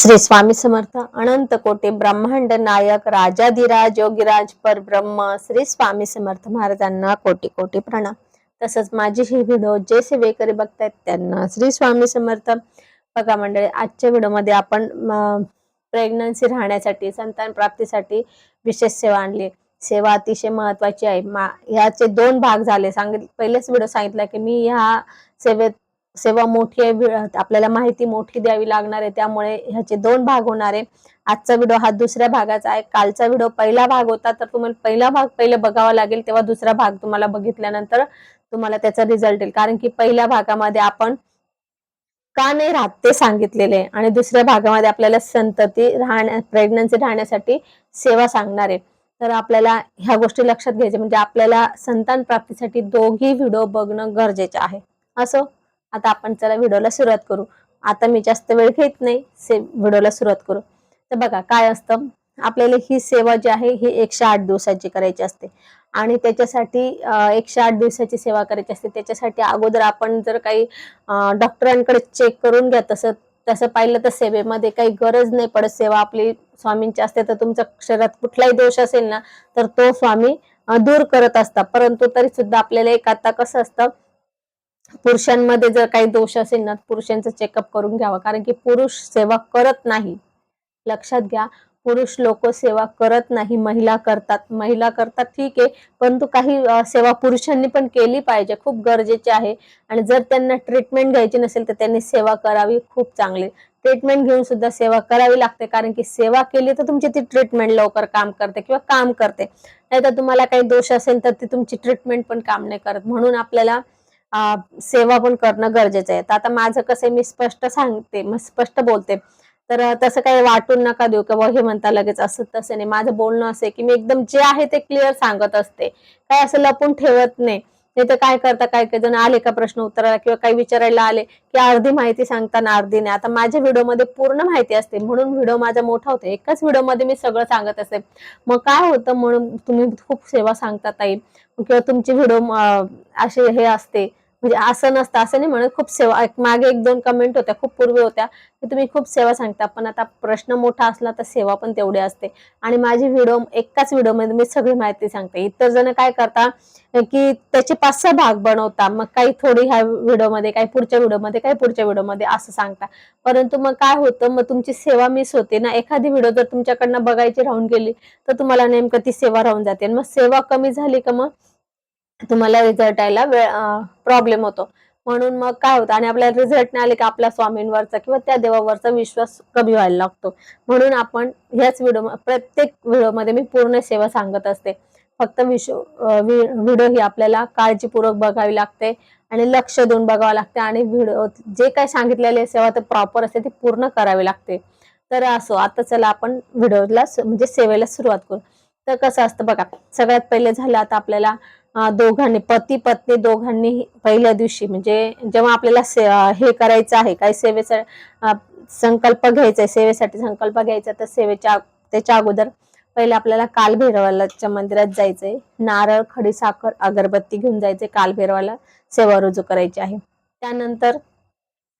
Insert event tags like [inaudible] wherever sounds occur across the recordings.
श्री स्वामी समर्थ अनंत कोटी ब्रह्मांड नायक राजाधिराज योगीराज परब्रह्म श्री स्वामी समर्थ महाराजांना कोटी कोटी प्रणाम. तसंच माझी ही व्हिडिओ जे सेवेकरी बघतायत त्यांना श्री स्वामी समर्थ. बघा मंडळी आजच्या व्हिडिओमध्ये आपण प्रेग्नन्सी राहण्यासाठी संतान प्राप्तीसाठी विशेष सेवा आणली सेवा अतिशय महत्वाची आहे. मा ह्याचे दोन भाग झाले. सांगित पहिलेच व्हिडिओ सांगितला की मी ह्या सेवेत सेवा मोठी आहे आपल्याला माहिती मोठी द्यावी लागणार आहे त्यामुळे ह्याचे दोन भाग होणार आहे. आजचा व्हिडिओ हा दुसऱ्या भागाचा आहे. कालचा व्हिडिओ पहिला भाग होता तर तुम्हाला पहिला भाग पहिले बघावा लागेल तेव्हा दुसरा भाग तुम्हाला बघितल्यानंतर तुम्हाला त्याचा रिझल्ट येईल. कारण की पहिल्या भागामध्ये आपण का नाही राहत ते सांगितलेले आणि दुसऱ्या भागामध्ये आपल्याला संतती राहण्या प्रेग्नन्सी राहण्यासाठी सेवा सांगणार आहे. तर आपल्याला ह्या गोष्टी लक्षात घ्यायच्या म्हणजे आपल्याला संतान प्राप्तीसाठी दोघी व्हिडिओ बघणं गरजेचं आहे. असं आता आपण चला व्हिडिओला सुरुवात करू. आता मी जास्त वेळ घेत नाही से व्हिडिओला सुरुवात करू. तर बघा काय असतं? आपल्याला ही सेवा जी आहे ही एकशे आठ दिवसाची करायची असते. आणि त्याच्यासाठी एकशे आठ दिवसाची सेवा करायची असते. त्याच्यासाठी अगोदर आपण जर काही डॉक्टरांकडे चेक करून घ्या तसं तसं पाहिलं तर सेवेमध्ये काही गरज नाही पडत. सेवा आपली स्वामींची असते तर तुमच्या शरीरात कुठलाही दोष असेल ना तर तो स्वामी दूर करत असतात. परंतु तरी सुद्धा आपल्याला एक आता कसं असतं पुरुषांमध्ये जर काही दोष असेल ना पुरुषांचं चेकअप करून घ्यावं. कारण की पुरुष सेवा करत नाही. लक्षात घ्या पुरुष लोक सेवा करत नाही. महिला करतात. महिला करतात ठीक आहे परंतु काही सेवा पुरुषांनी पण केली पाहिजे. खूप गरजेचे आहे. आणि जर त्यांना ट्रीटमेंट घ्यायची नसेल तर त्यांनी सेवा करावी खूप चांगली. ट्रीटमेंट घेऊन सुद्धा सेवा करावी लागते. कारण की सेवा केली तर तुमची ती ट्रीटमेंट लवकर काम करते किंवा काम करते. नाहीतर तुम्हाला काही दोष असेल तर ती तुमची ट्रीटमेंट पण काम नाही करत. म्हणून आपल्याला सेवा पण करणं गरजेचं आहे. तर आता माझं कसं आहे, मी स्पष्ट सांगते मग स्पष्ट बोलते. तर तसं काही वाटून नका देऊ किंवा हे म्हणता लगेच असं तसं नाही. माझं बोलणं असं की मी एकदम जे आहे ते क्लिअर सांगत असते. काय असं लपून ठेवत नाही. नाही तर काय करता काय काही जण आले का प्रश्न उत्तराला किंवा काही विचारायला आले की अर्धी माहिती सांगताना अर्धी नाही. आता माझ्या व्हिडिओमध्ये पूर्ण माहिती असते. म्हणून व्हिडिओ माझा मोठा होतो. एकाच व्हिडिओमध्ये मी सगळं सांगत असते. मग काय होतं? म्हणून तुम्ही खूप सेवा सांगता ताई. किंवा तुमची व्हिडिओ असे हे असते. म्हणजे असं नसतं असं नाही म्हणत खूप सेवा एक मागे एक दोन कमेंट होत्या खूप पूर्वी होत्या की तुम्ही खूप सेवा सांगता पण आता प्रश्न मोठा असला तर सेवा पण तेवढी असते. आणि माझी व्हिडिओ एकाच व्हिडिओमध्ये मी सगळी माहिती सांगते. इतर जण काय करता की त्याचे पाच सहा भाग बनवता मग काही थोडी ह्या व्हिडिओमध्ये काही पुढच्या व्हिडिओमध्ये काही पुढच्या व्हिडिओमध्ये असं सांगता. परंतु मग काय होतं मग तुमची सेवा मिस होते ना एखादी व्हिडिओ जर तुमच्याकडनं बघायची राहून गेली तर तुम्हाला नेमकं ती सेवा राहून जाते. मग सेवा कमी झाली का मग? तुम्हाला रिझल्ट यायला वेळ प्रॉब्लेम होतो. म्हणून मग काय होतं आणि आपल्याला रिझल्ट नाही आले की आपल्या स्वामींवरचा किंवा त्या देवावरचा विश्वास कमी व्हायला लागतो. म्हणून आपण ह्याच व्हिडिओ प्रत्येक व्हिडिओमध्ये मी पूर्ण सेवा सांगत असते. फक्त विश्व व्हिडिओ ही आपल्याला काळजीपूर्वक बघावी लागते आणि लक्ष देऊन बघावं लागते आणि व्हिडिओ जे काय सांगितलेले सेवा तर प्रॉपर असते ती पूर्ण करावी लागते. तर असो आता चला आपण व्हिडिओला म्हणजे सेवेला सुरुवात करू. तर कसं असतं बघा सगळ्यात पहिले झालं आता आपल्याला दोघांनी पती पत्नी दोघांनी पहिल्या दिवशी म्हणजे जेव्हा आपल्याला से- हे करायचं आहे काही सेवेचा संकल्प घ्यायचा आहे सेवेसाठी संकल्प घ्यायचा तर सेवेच्या त्याच्या अगोदर पहिले आपल्याला कालभैरवालाच्या मंदिरात जायचंय. नारळ खडीसाखर अगरबत्ती घेऊन जायचे कालभैरवाला सेवा रुजू करायची आहे. त्यानंतर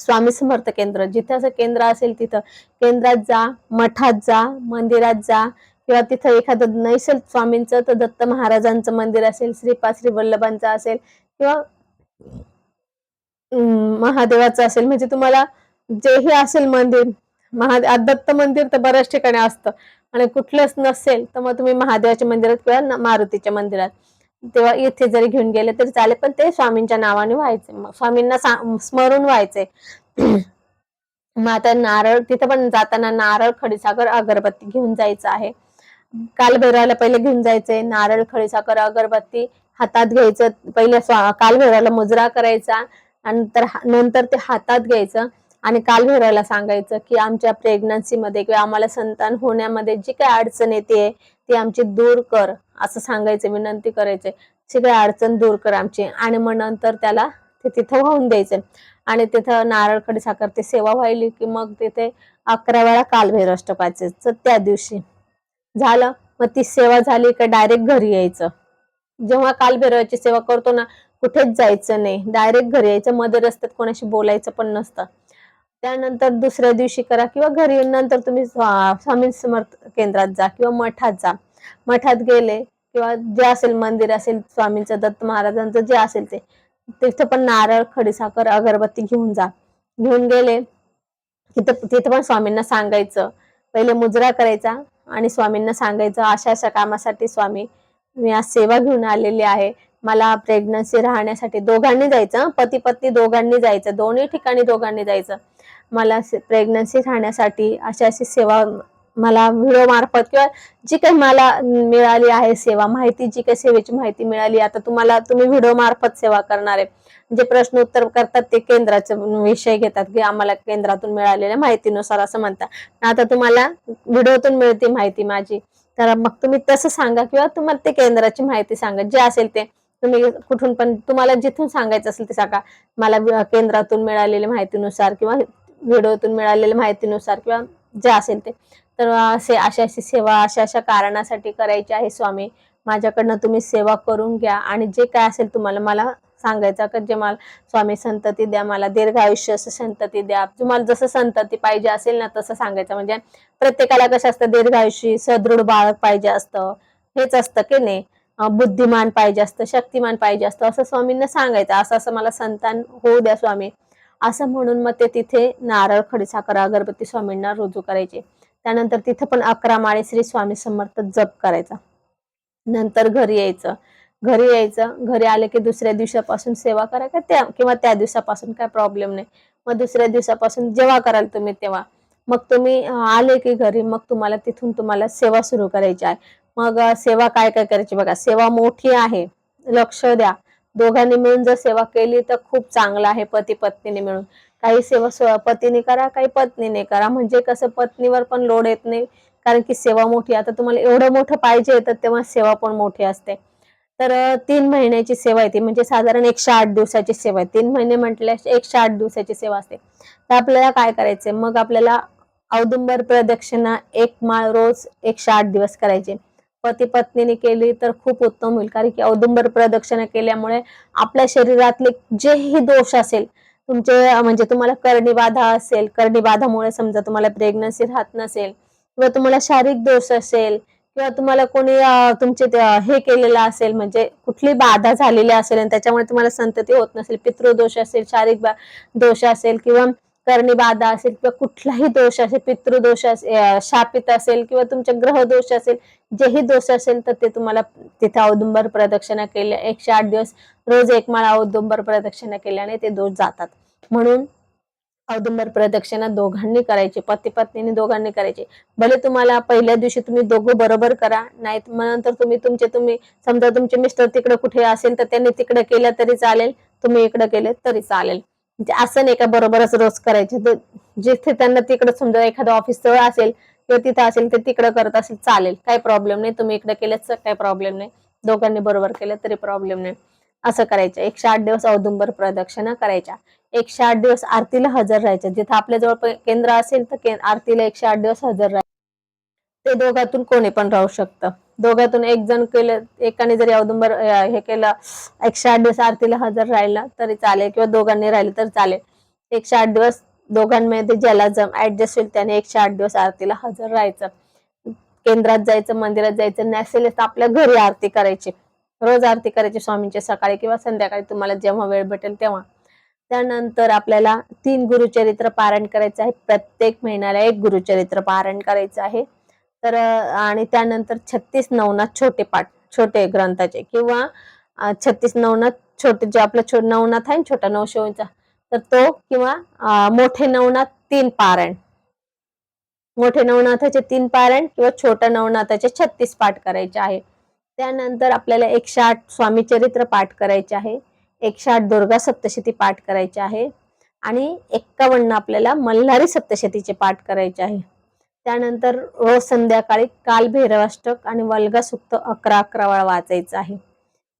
स्वामी समर्थ केंद्र जिथे असं केंद्र असेल तिथं केंद्रात जा मठात जा मंदिरात जा किंवा तिथं एखादं नैसल स्वामींचं तर दत्त महाराजांचं मंदिर असेल श्रीपा श्री वल्लभांचं असेल किंवा महादेवाचं असेल. म्हणजे तुम्हाला जेही असेल मंदिर महा दत्त मंदिर तर बऱ्याच ठिकाणी असतं. आणि कुठलंच नसेल तर मग तुम्ही महादेवाच्या मंदिरात किंवा मारुतीच्या मंदिरात. तेव्हा इथे जरी घेऊन गेले तरी चालेल पण ते स्वामींच्या नावाने व्हायचे. स्वामींना स्मरून व्हायचे. [clears throat] मग आता नारळ तिथे पण जाताना नारळ खडीसागर अगरबत्ती घेऊन जायचं आहे. कालभैरवाला पहिले घेऊन जायचंय नारळ खडीसाखर अगरबत्ती हातात घ्यायचं. पहिले स्वा- कालभैरवाला मुजरा करायचा नंतर नंतर ते हातात घ्यायचं आणि कालभैरवाला सांगायचं की आमच्या प्रेग्नन्सीमध्ये किंवा आम्हाला संतान होण्यामध्ये जी काही अडचण येते ती आमची दूर कर असं सांगायचं विनंती करायचे. काय अडचण दूर कर आमची. आणि मग नंतर त्याला ते तिथं वाहून द्यायचं. आणि तिथं नारळ खडीसाखर ते सेवा व्हायली की मग तिथे अकरा वेळा कालभैरव अष्टपाचे त्या दिवशी. झालं मग ती सेवा झाली का डायरेक्ट घरी यायचं. जेव्हा कालभैरवाची सेवा करतो ना कुठेच जायचं नाही. डायरेक्ट घरी यायचं मध्ये रस्त्यात कोणाशी बोलायचं पण नसतं. त्यानंतर दुसऱ्या दिवशी करा किंवा घरी नंतर तुम्ही स्वामी समर्थ केंद्रात जा किंवा मठात जा. मठात गेले किंवा जे असेल मंदिर असेल स्वामींचं दत्त महाराजांचं जे असेल ते तिथं पण नारळ खडीसाखर अगरबत्ती घेऊन जा. घेऊन गेले तिथं तिथं पण स्वामींना सांगायचं. पहिले मुजरा करायचा आणि स्वामींना सांगायचं अशा अशा कामासाठी स्वामी मी आज सेवा घेऊन आलेली आहे. मला प्रेग्नन्सी राहण्यासाठी दोघांनी जायचं पती पत्नी दोघांनी जायचं दोन्ही ठिकाणी दोघांनी जायचं. मला प्रेग्नन्सी राहण्यासाठी अशा अशी सेवा मला व्हिडिओ मार्फत किंवा जी काही मला मिळाली आहे सेवा माहिती जी काही सेवेची माहिती मिळाली आता तुम्हाला तुम्ही व्हिडिओ मार्फत सेवा करणार आहे. जे प्रश्न उत्तर करतात ते केंद्राचे विषय घेतात की आम्हाला केंद्रातून मिळालेल्या माहितीनुसार असं म्हणतात. आता तुम्हाला व्हिडिओतून मिळते माहिती माझी. तर मग तुम्ही तसं सांगा किंवा तुम्हाला ते केंद्राची माहिती सांगा. जे असेल ते तुम्ही कुठून पण तुम्हाला जिथून सांगायचं असेल ते सांगा. मला केंद्रातून मिळालेल्या माहितीनुसार किंवा व्हिडिओतून मिळालेल्या माहितीनुसार किंवा जे असेल ते. तर असे अशा अशी सेवा अशा अशा कारणासाठी करायची आहे स्वामी. माझ्याकडनं तुम्ही सेवा करून घ्या आणि जे काय असेल तुम्हाला मला सांगायचं का जे मला स्वामी संतती द्या मला दीर्घ आयुष्य असं संतती द्या. तुम्हाला जसं संतती पाहिजे असेल ना तसं सांगायचं. म्हणजे प्रत्येकाला कसं असतं दीर्घ आयुष्य सदृढ बाळक पाहिजे असतं. हेच असतं की नाही? बुद्धिमान पाहिजे असतं शक्तिमान पाहिजे असतं. असं स्वामींना सांगायचं. असं असं मला संतान होऊ द्या स्वामी. असं म्हणून मग ते तिथे नारळ खडीसाखर अगरबत्ती स्वामींना रुजू करायचे. त्यानंतर तिथं पण अकरा माळे श्री स्वामी समर्थ जप करायचा. नंतर घरी यायचं. घरी यायचं. घरी आले की दुसऱ्या दिवसापासून सेवा करायला त्या किंवा त्या दिवसापासून काय प्रॉब्लेम नाही. मग दुसऱ्या दिवसापासून जेव्हा कराल तुम्ही तेव्हा. मग तुम्ही आले की घरी मग तुम्हाला तिथून तुम्हाला सेवा सुरू करायची आहे. मग सेवा काय काय करायची बघा. सेवा मोठी आहे. लक्ष द्या. दोघांनी मिळून जर सेवा केली तर खूप चांगलं आहे पती पत्नीने मिळून. काही सेवा पतीने करा काही पत्नीने करा. म्हणजे कसं पत्नीवर पण लोड येत नाही. कारण की सेवा मोठी आता तुम्हाला एवढं मोठं पाहिजे तर तेव्हा सेवा पण मोठी असते. तर तीन महिन्याची सेवा येते म्हणजे साधारण एकशे आठ दिवसाची सेवा आहे. तीन महिने म्हटल्या एकशे आठ दिवसाची सेवा असते. तर आपल्याला काय करायचंय? मग आपल्याला औदुंबर प्रदक्षिणा एक माळ रोज एकशे आठ दिवस करायचे. पती पत्नीने केली तर खूप उत्तम होईल. कारण की औदुंबर प्रदक्षिणा केल्यामुळे आपल्या शरीरातले जेही दोष असेल तुमचे म्हणजे तुम्हाला कर्णीबाधा असेल कर्णीबाधामुळे समजा तुम्हाला प्रेग्नन्सी राहत नसेल किंवा तुम्हाला शारीरिक दोष असेल किंवा तुम्हाला कोणी तुमचे ते, हे केलेलं असेल म्हणजे कुठली बाधा झालेली असेल आणि त्याच्यामुळे तुम्हाला संतती होत नसेल पितृदोष असेल शारीरिक दोष असेल किंवा कर्णी बाधा असेल किंवा कुठलाही दोष असेल पितृदोष असेल शापित असेल किंवा तुमचे ग्रहदोष असेल जेही दोष असेल तर ते तुम्हाला तिथे औदुंबर प्रदक्षिणा केल्या एकशे आठ दिवस रोज एक माळा औदुंबर प्रदक्षिणा केल्याने ते दोष जातात. म्हणून औदुंबर प्रदक्षिणा दोघांनी करायची पती पत्नीने दोघांनी करायची. भले तुम्हाला पहिल्या दिवशी तुम्ही दोघं बरोबर करा नाही मग नंतर तुम्ही तुमचे तुम्ही समजा तुमचे मिस्टर तिकडे कुठे असेल तर त्यांनी तिकडे केलं तरी चालेल तुम्ही इकडे केले तरी चालेल. म्हणजे असं नाही का बरोबरच रोज करायचे. जिथे त्यांना तिकडे समजा एखादं ऑफिस जवळ असेल किंवा तिथं असेल तर तिकडे करत असेल चालेल. काही प्रॉब्लेम नाही. तुम्ही इकडे केल्याच काही प्रॉब्लेम नाही. दोघांनी बरोबर केलं तरी प्रॉब्लेम नाही. असं करायचं. एकशे आठ दिवस औदुंबर प्रदक्षिणा करायच्या. एकशे आठ दिवस आरतीला हजर राहायचं. जिथं आपल्या जवळ केंद्र असेल तर आरतीला एकशे आठ दिवस हजर राहायचं. ते दोघातून कोणी पण राहू शकतं. दोघातून एक जण केलं एकाने जरी औदुंबर हे केलं एकशे आठ दिवस आरतीला हजर राहिला तरी चालेल किंवा दोघांनी राहिलं तर चालेल. एकशे आठ दिवस दोघांमध्ये ज्याला जम ऍडजस्ट होईल त्याने एकशे आठ दिवस आरतीला हजर राहायचं. केंद्रात जायचं मंदिरात जायचं नसेल तर आपल्या घरी आरती करायची. रोज आरती करायची स्वामींची सकाळी किंवा संध्याकाळी तुम्हाला जेव्हा वेळ भेटेल तेव्हा. त्यानंतर आपल्याला तीन गुरुचरित्र पारायण करायचं आहे. प्रत्येक महिन्याला एक गुरुचरित्र पारायण करायचं आहे. तर आणि त्यानंतर छत्तीस नवनाथ छोटे पाठ छोटे ग्रंथाचे किंवा छत्तीस नवनाथ छोटे जे आपलं छो नवनाथ आहे ना छोटा नवशिवचा तर तो किंवा मोठे नवनाथ तीन पारायण. मोठे नवनाथाचे तीन पारायण किंवा छोट्या नवनाथाचे छत्तीस पाठ करायचे आहे. त्यानंतर आपल्याला एकशे आठ स्वामी चरित्र पाठ करायचे आहे. एकशे आठ दुर्गा सप्तशती पाठ करायचे आहे. आणि एक्कावन्न आपल्याला मल्हारी सप्तशतीचे पाठ करायचे आहे. त्यानंतर रोज संध्याकाळी काल भैरवाष्टक आणि वल्गा सुक्त अकरा अकरा वेळा वाचायचं आहे.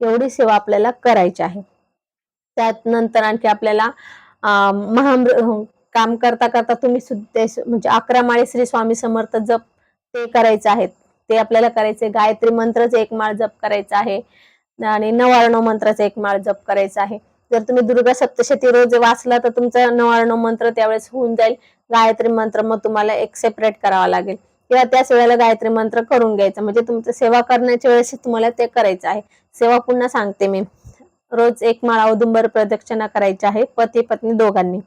एवढी सेवा आपल्याला करायची आहे. त्यात नंतर आणखी आपल्याला अं, महामृ काम करता करता तुम्ही सुद्धा म्हणजे अकरा माळे श्री स्वामी समर्थ जप ते करायचं आहेत ते आपल्याला करायचे गायत्री मंत्राचे एक माळ जप करायचा आहे. आणि नवारणव मंत्राचा एक माळ जप करायचा आहे. जर तुम्ही दुर्गा सप्तशती रोज वाचला तर तुमचा नवाण्णव मंत्र त्यावेळेस होऊन जाईल. गायत्री मंत्र मग तुम्हाला एक सेपरेट करावा लागेल. किंवा त्याच वेळेला गायत्री मंत्र करून घ्यायचा. म्हणजे तुमचं सेवा करण्याच्या वेळेस तुम्हाला ते करायचं आहे. सेवा पुन्हा सांगते मी. रोज एक माळा औदुंबर प्रदक्षिणा करायची आहे. पती पत्नी दोघांनी.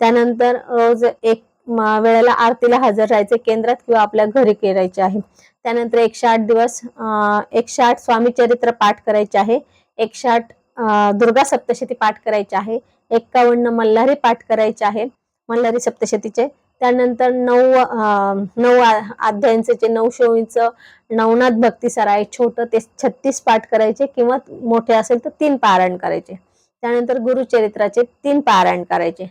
त्यानंतर रोज एक वेळेला आरतीला हजर राहायचे केंद्रात किंवा आपल्या घरी करायचे आहे. त्यानंतर एकशे आठ दिवस अं, एकशे आठ स्वामी चरित्र पाठ करायचे आहे. एकशे आठ दुर्गा सप्तशती पाठ करायचे आहे. एक्कावन्न मल्हारी पाठ करायचे आहे मल्हारी सप्तशतीचे. त्यानंतर नऊ नऊ अध्यायांचे जे नऊ शोईंचं नवनाथ भक्ती सराय छोटं ते छत्तीस पाठ करायचे किंवा मोठे असेल तर तीन पारायण करायचे. त्यानंतर गुरुचरित्राचे तीन पारायण करायचे.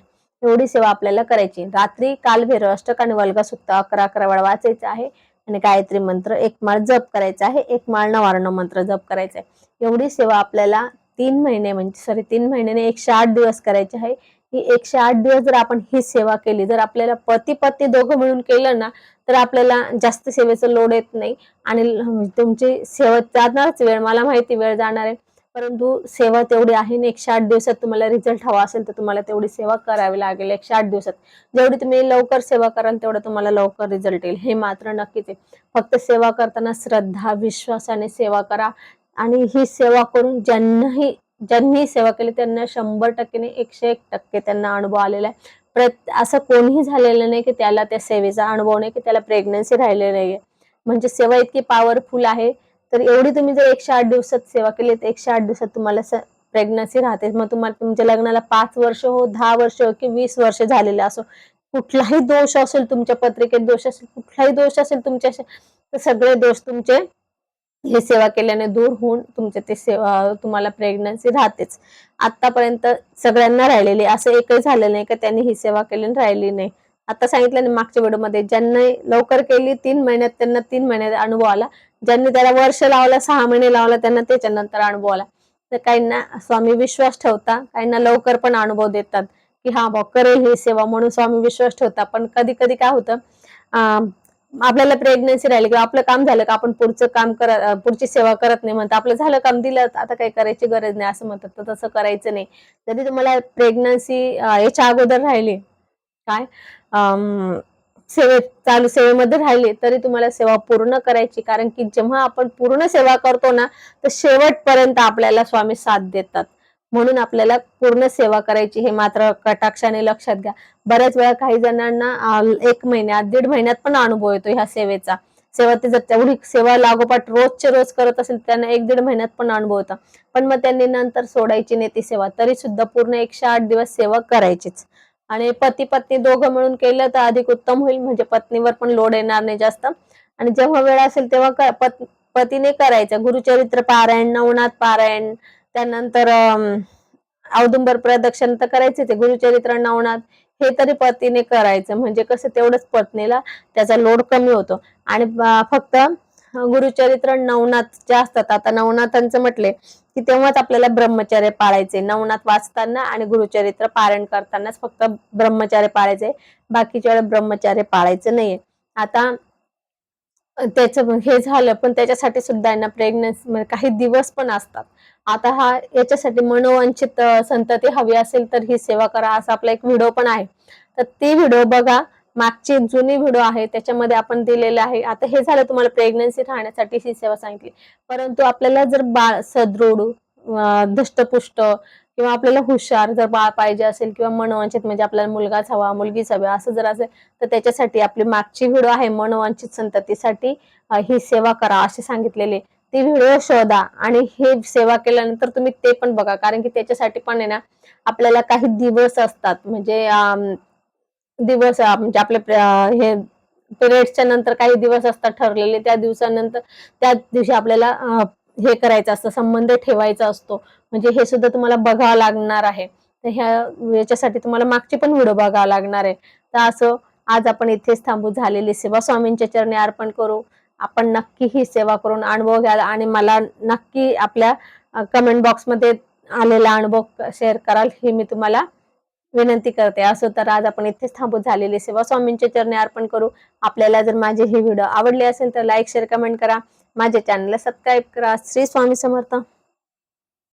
एवढी सेवा आपल्याला करायची. रात्री कालभैरव अष्टक आणि वल्गा सुक्त अकरा अकरा वेळा वाचायचं आहे आणि गायत्री मंत्र एक माळ जप करायचा आहे एक माळ नवारण मंत्र जप करायचा आहे. एवढी सेवा आपल्याला तीन महिने म्हणजे सॉरी तीन महिन्याने एकशे आठ दिवस करायचे आहे. ही एकशे आठ दिवस जर आपण ही सेवा केली जर आपल्याला पती पत्नी दोघं मिळून केलं ना तर आपल्याला जास्त सेवेचं लोड येत नाही. आणि तुमची सेवा जाणारच वेळ मला माहिती वेळ जाणार आहे. परंतु सेवा तेवढी आहे आणि एकशे आठ दिवसात तुम्हाला रिझल्ट हवा असेल तर तुम्हाला तेवढी सेवा करावी लागेल एकशे आठ दिवसात. जेवढी तुम्ही लवकर सेवा कराल तेवढं तुम्हाला लवकर रिझल्ट येईल. हे मात्र नक्कीच आहे. फक्त सेवा करताना श्रद्धा विश्वासाने सेवा करा. आणि ही सेवा करून ज्यांनाही ज्यांनी सेवा केली त्यांना शंभर टक्केने एकशे एक टक्के त्यांना अनुभव आलेला आहे. प्रत असं कोणीही झालेलं नाही की त्याला त्या सेवेचा अनुभव नाही की त्याला प्रेग्नन्सी राहिलेली नाहीये. म्हणजे सेवा इतकी पॉवरफुल आहे तर एवढी तुम्ही जर एकशे आठ दिवसात सेवा केली तर एकशे आठ दिवसात तुम्हाला प्रेग्नन्सी राहते. मग तुम्हाला तुमच्या लग्नाला पाच वर्ष हो दहा वर्ष हो की वीस वर्ष झालेले असो. कुठलाही दोष असेल तुमच्या पत्रिकेत दोष असेल कुठलाही दोष असेल तुमच्या सगळे दोष तुमचे हे सेवा केल्याने दूर होऊन तुमचे ते सेवा तुम्हाला प्रेग्नन्सी राहतेच. आतापर्यंत सगळ्यांना राहिलेली असं एकही झालं नाही का त्यांनी ही सेवा केली राहिली नाही. आता सांगितलं ना मागच्या व्हिडिओमध्ये ज्यांनी लवकर केली तीन महिन्यात त्यांना तीन महिन्यात अनुभव आला. ज्यांनी त्याला वर्ष लावला सहा महिने लावला त्यांना त्याच्यानंतर अनुभव आला. तर काहींना स्वामी विश्वास ठेवता काहींना लवकर पण अनुभव देतात की हा बा करेल ही सेवा. म्हणून स्वामी विश्वास ठेवता. पण कधी कधी काय होतं अं, आपल्याला प्रेग्नन्सी राहिली किंवा आपलं काम झालं का आपण पुढचं काम करत पुढची सेवा करत नाही म्हणतात आपलं झालं काम दिलं आता काही करायची गरज नाही असं म्हणतात. तर तसं करायचं नाही. जरी तुम्हाला प्रेग्नन्सी याच्या अगोदर राहिली काय अं, सेवेत चालू सेवेमध्ये राहिली तरी तुम्हाला सेवा पूर्ण करायची. कारण की जेव्हा आपण पूर्ण सेवा करतो ना तर शेवटपर्यंत आपल्याला स्वामी साथ देतात. म्हणून आपल्याला पूर्ण सेवा करायची हे मात्र कटाक्षाने लक्षात घ्या. बऱ्याच वेळा काही जणांना एक महिन्यात दीड महिन्यात पण अनुभव येतो ह्या सेवेचा. सेवा ते जर तेवढी सेवा लागोपाठ रोजचे रोज करत असेल त्यांना एक दीड महिन्यात पण अनुभव होता पण मग त्यांनी नंतर सोडायची नाही ती सेवा. तरी सुद्धा पूर्ण एकशे आठ दिवस सेवा करायचीच. आणि पती पत्नी दोघं मिळून केलं तर अधिक उत्तम होईल म्हणजे पत्नीवर पण लोड येणार नाही जास्त. आणि जेव्हा वेळ असेल तेव्हा पतीने करायचं. गुरुचरित्र पारायण नवनाथ पारायण त्यानंतर औदुंबर प्रदक्षिण तर करायचे ते गुरुचरित्र नवनाथ हे तरी पतीने करायचं. म्हणजे कसं तेवढंच पत्नीला त्याचा लोड कमी होतो. आणि फक्त गुरुचरित्र नवनाथ जे असतात आता नवनाथांचं म्हटले की तेव्हाच आपल्याला ब्रह्मचर्य पाळायचे. नवनाथ वाचताना आणि गुरुचरित्र पारायण करतानाच फक्त ब्रह्मचर्य पाळायचे. बाकीच्या वेळेला ब्रह्मचर्य पाळायचं नाहीये. आता त्याचं हे झालं पण त्याच्यासाठी सुद्धा यांना प्रेग्नन्सी म्हणजे काही दिवस पण असतात. आता हा याच्यासाठी मनोवंचित संतती हवी असेल तर ही सेवा करा असा आपला एक व्हिडिओ पण आहे. तर ती व्हिडिओ बघा. मागची जुनी व्हिडिओ आहे त्याच्यामध्ये आपण दिलेले आहे. आता हे झालं तुम्हाला प्रेग्नन्सी राहण्यासाठी ही सेवा सांगितली. परंतु आपल्याला जर बाळ सदृढ धष्टपुष्ट किंवा आपल्याला हुशार जर बाळ पाहिजे असेल किंवा मनोवंचित म्हणजे आपल्याला मुलगाच हवा मुलगीच हवी असं जर असेल तर त्याच्यासाठी आपली मागची व्हिडिओ आहे मनोवंचित संततीसाठी ही सेवा करा असे सांगितलेले. ती व्हिडिओ शोधा आणि हे सेवा केल्यानंतर तुम्ही ते पण बघा. कारण की त्याच्यासाठी पण आहे ना आपल्याला काही दिवस असतात. म्हणजे दिवस म्हणजे आपले हे पिरियड्सच्या नंतर काही दिवस असतात ठरलेले. त्या दिवसानंतर त्या दिवशी आपल्याला हे करायचं असतं संबंध ठेवायचा असतो. म्हणजे हे सुद्धा तुम्हाला बघावं लागणार आहे. तर ह्या याच्यासाठी तुम्हाला मागची पण व्हिडिओ बघावा लागणार आहे. तर असं आज आपण इथेच थांबू. झालेली सेवा स्वामींच्या चरणी अर्पण करू. आपण नक्की ही सेवा करून अनुभव घ्याल आणि मला नक्की आपल्या कमेंट बॉक्समध्ये आलेला अनुभव शेअर कराल हे मी तुम्हाला विनंती करते. असो तर आज आपण इथेच थांबू झालेली सेवा. स्वामींचे चरणे अर्पण करू. आपल्याला जर माझी ही व्हिडिओ आवडली असेल तर लाईक शेअर कमेंट करा. माझ्या चॅनलला सबस्क्राईब करा. श्री स्वामी समर्थ.